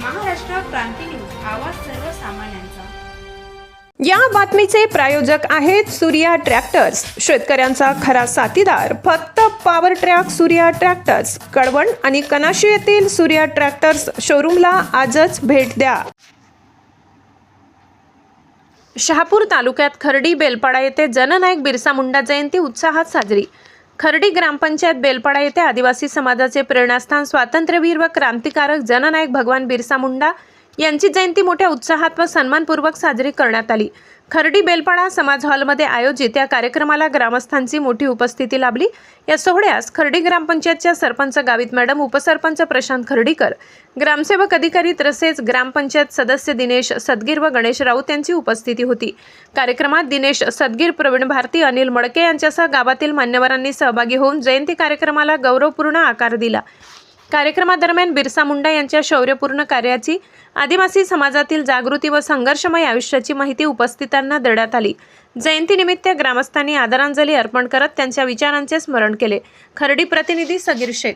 क्रांती news आवाज सर्वसामान्यांचा. या बातमीचे प्रायोजक आहेत सूर्या ट्रॅक्टर्स. शेतकऱ्यांचा खरा साथीदार फक्त power track Surya tractors. Kalwan आणि कनाशी येथील सूर्या ट्रॅक्टर्स शोरूमला आजच भेट द्या. शहापूर तालुक्यात खर्डी बेलपाडा येथे जननायक बिरसा मुंडा जयंती उत्साहात साजरी. खर्डी ग्रामपंचायत बेलपाडा येथे आदिवासी समाजाचे प्रेरणास्थान स्वातंत्र्यवीर व क्रांतिकारक जननायक भगवान बिरसा मुंडा यांची जयंती मोठ्या उत्साहात व सन्मानपूर्वक साजरी करण्यात आली. खर्डी बेलपाडा समाज हॉलमध्ये आयोजित या कार्यक्रमाला ग्रामस्थांची मोठी उपस्थिती लाभली. या सोहळ्यास खर्डी ग्रामपंचायतच्या सरपंच गावित मॅडम उपसरपंच प्रशांत खर्डीकर ग्रामसेवक अधिकारी तसेच ग्रामपंचायत सदस्य दिनेश सदगीर व गणेश राऊत यांची उपस्थिती होती. कार्यक्रमात दिनेश सदगीर प्रवीण भारती अनिल मडके यांच्यासह गावातील मान्यवरांनी सहभागी होऊन जयंती कार्यक्रमाला गौरवपूर्ण आकार दिला. कार्यक्रमादरम्यान बिरसा मुंडा यांच्या शौर्यपूर्ण कार्याची आदिवासी समाजातील जागृती व संघर्षमय आयुष्याची माहिती उपस्थितांना देण्यात आली. जयंतीनिमित्त ग्रामस्थांनी आदरांजली अर्पण करत त्यांच्या विचारांचे स्मरण केले. खर्डी प्रतिनिधी सगीर शेख